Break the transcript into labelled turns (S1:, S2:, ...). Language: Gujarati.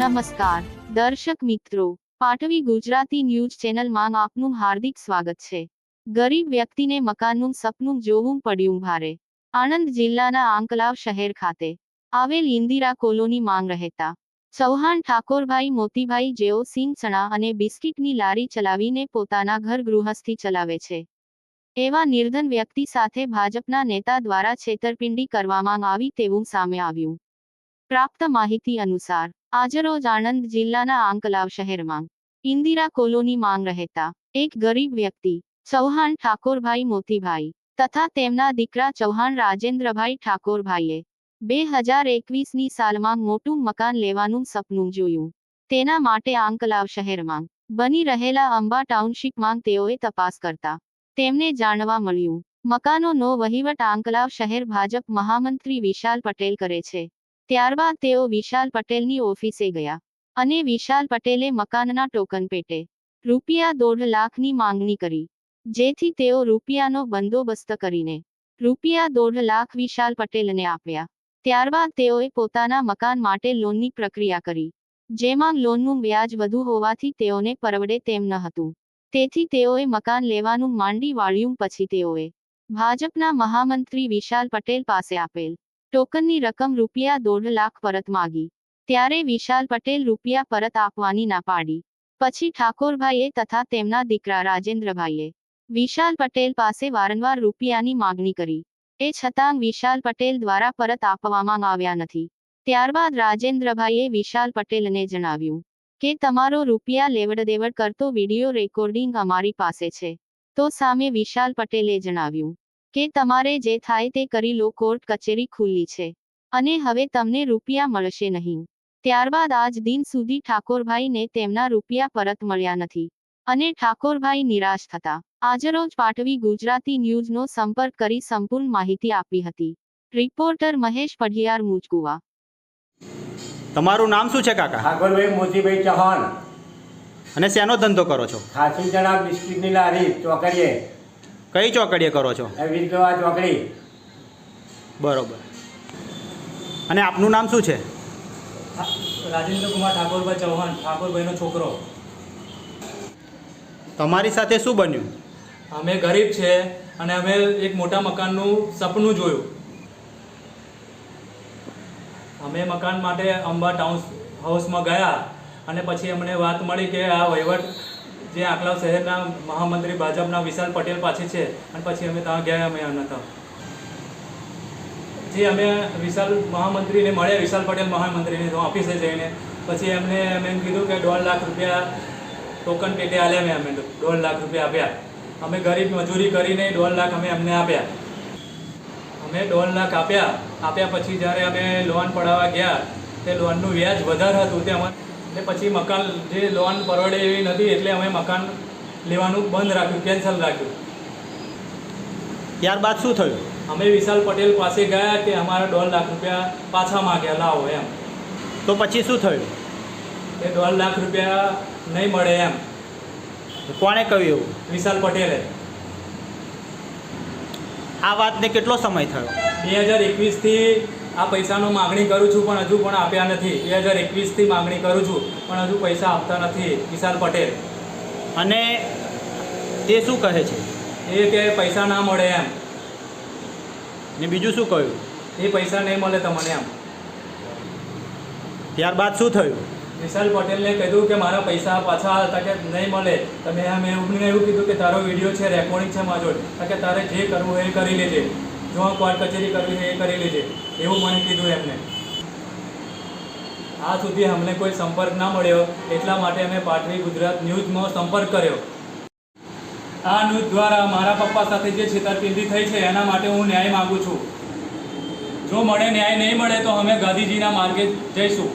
S1: નમસ્કાર. દર્શક મિત્રો, પાટવી ગુજરાતી ન્યૂઝ ચેનલમાં આપનું હાર્દિક સ્વાગત છે. ગરીબ વ્યક્તિને મકાનનું સપનું જોવું પડ્યું ભારે. આણંદ જિલ્લાના આંકલાવ શહેર ખાતે, આવેલ ઇન્દિરા કોલોની માંગ રહેતા, ચૌહાણ ઠાકોરભાઈ મોતીભાઈ જેઓ સિંગસણા અને બિસ્કિટની લારી ચલાવીને પોતાના ઘર ગૃહસ્થી ચલાવે છે. એવા નિર્ધન વ્યક્તિ સાથે ભાજપના નેતા દ્વારા છેતરપિંડી કરવામાં આવી તેવું સામે આવ્યું. પ્રાપ્ત માહિતી અનુસાર આજરોજ આણંદ જિલ્લાના આંકલાવ શહેરમાં ઇન્દિરા કોલોની માંગ રહેતા એક ગરીબ વ્યક્તિ, ચૌહાણ ઠાકોરભાઈ મોતીભાઈ, તથા તેમના દીકરા ચૌહાણ રાજેન્દ્રભાઈ ઠાકોરભાઈએ બે હજાર એકવીસની સાલમાં મોટું મકાન લેવાનું સપનું જોયું. તેના માટે આંકલાવ શહેરમાં બની રહેલા અંબા ટાઉનશીપમાં તેઓએ તપાસ કરતા તેમને જાણવા મળ્યું, મકાનોનો વહીવટ આંકલાવ શહેર ભાજપ મહામંત્રી વિશાલ પટેલ કરે છે. ત્યારબાદ તેઓ વિશાલ પટેલની ઓફિસે ગયા અને વિશાલ પટેલે મકાનના ટોકન પેટે રૂપિયા દોઢ લાખની માંગણી કરી, જેથી તેઓ રૂપિયાનો બંદોબસ્ત કરીને રૂપિયા દોઢ લાખ વિશાલ પટેલને આપ્યા. ત્યારબાદ તેઓએ પોતાના મકાન માટે લોનની પ્રક્રિયા કરી, જેમાં લોનનું વ્યાજ વધુ હોવાથી તેઓને પરવડે તેમ ન હતું. તેથી તેઓએ મકાન લેવાનું માંડી વાળ્યું પછી તેઓએ ભાજપના મહામંત્રી વિશાલ પટેલ પાસે આપેલ ટોકનની રકમ રૂપિયા દોઢ લાખ પરત માગી. ત્યારે વિશાલ પટેલ રૂપિયા પરત આપવાની ના પાડી. પછી ઠાકોરભાઈએ તથા તેમના દીકરા રાજેન્દ્રભાઈએ વિશાલ પટેલ પાસે વારંવાર રૂપિયાની માગણી કરી. એ છતાં વિશાલ પટેલ દ્વારા પરત આપવામાં આવ્યા નથી. ત્યારબાદ રાજેન્દ્રભાઈએ વિશાલ પટેલને જણાવ્યું કે, તમારો રૂપિયા લેવડ દેવડ કરતો વિડિયો રેકોર્ડિંગ અમારી પાસે છે. તો સામે વિશાલ પટેલે જણાવ્યું કે તમારે જે થાય તે કરી લો કોર્ટ કચેરી ખુલ્લી છે. અને હવે તમને રૂપિયા મળશે નહીં. ત્યારબાદ આજ દિન સુધી ઠાકોરભાઈને તેમના રૂપિયા પરત મળ્યા નથી. અને ઠાકોરભાઈ નિરાશ થતા. આજરોજ પાટવી ગુજરાતી ન્યૂઝનો સંપર્ક કરી સંપૂર્ણ માહિતી આપી હતી. રિપોર્ટર મહેશ પઢિયાર મુજગુવા.
S2: તમારું નામ શું છે કાકા?
S3: ઠાકોરભાઈ મોતીભાઈ ચૌહાણ.
S2: અને શેનો ધંધો કરો છો?
S3: ખાસી જણા બિસ્કિટની લારી ચોકડીએ
S2: કઈ ચોકડીએ કરો છો?
S3: વિધવા ચોકડી.
S2: બરોબર. અને આપનું નામ શું છે?
S4: રાજેન્દ્ર કુમાર ઠાકોરભાઈ ચૌહાણ ઠાકોરભાઈનો છોકરો.
S2: તમારી સાથે શું બન્યું?
S4: અમે ગરીબ છે અને અમે એક મોટા મકાનનું સપનું જોયું. અમે મકાન માટે અંબા ટાઉન હાઉસમાં ગયા અને પછી અમને વાત મળી કે આ વહીવટ જે આંકલાવ શહેરના મહામંત્રી ભાજપના વિશાલ પટેલ પાસે છે અને પછી અમે ત્યાં ગયા, અમે નતા જે અમે વિશાલ મહામંત્રીને મળ્યા, વિશાલ પટેલ મહામંત્રીને ઓફિસે જઈને. પછી એમને, એમ કીધું કે દોઢ લાખ રૂપિયા ટોકન પેટે આલ્યા મેં અમે દોઢ લાખ રૂપિયા આપ્યા. અમે ગરીબ મજૂરી કરીને દોઢ લાખ અમે એમને આપ્યા. અમે દોઢ લાખ આપ્યા. આપ્યા પછી જ્યારે અમે લોન પડાવવા ગયા, તે લોનનું વ્યાજ વધારે હતું. તે અમે ને પછી મકાન જે લોન પરવડે એવી નથી એટલે અમે મકાન લેવાનું બંધ રાખ્યું કેન્સલ રાખ્યું.
S2: ત્યારબાદ શું થયું?
S4: અમે વિશાલ પટેલ પાસે ગયા કે અમારા દોઢ લાખ રૂપિયા પાછા માગ્યા લાવો એમ.
S2: તો પછી શું થયું?
S4: એ દોઢ લાખ રૂપિયા નહીં મળે એમ.
S2: કોણે કહ્યું એવું?
S4: વિશાલ પટેલે.
S2: આ વાતને કેટલો સમય થયો?
S4: બે હજાર એકવીસથી આ પૈસાનો માગણી કરું છું પણ હજુ પણ આપ્યા નથી. બે હજાર એકવીસથી માગણી કરું છું પણ હજુ પૈસા આપતા નથી. વિશાલ પટેલ.
S2: અને તે શું કહે છે?
S4: એ કે પૈસા ના મળે એમ.
S2: ને બીજું શું કહ્યું?
S4: એ પૈસા નહીં મળે તમને એમ.
S2: ત્યારબાદ શું થયું?
S4: વિશાલ પટેલને કીધું કે મારા પૈસા પાછા હતા કે નહીં મળે. તમે એમ એવું એવું કીધું કે તારો વીડિયો છે રેકોર્ડિંગ છે મારો. કે તારે જે કરવું હોય એ કરી લેજે. જો કોર્ટ કચેરી કરવી હોય એ કરી લેજે, એવું મને કીધું એમને. આ સુધી અમને કોઈ સંપર્ક ના મળ્યો, એટલા માટે અમે પાટવી ગુજરાત ન્યૂઝમાં સંપર્ક કર્યો. આ ન્યૂઝ દ્વારા મારા પપ્પા સાથે જે છેતરપિંડી થઈ છે, એના માટે હું ન્યાય માગું છું. જો મળે ન્યાય નહીં મળે તો અમે ગાંધીજીના માર્ગે જઈશું.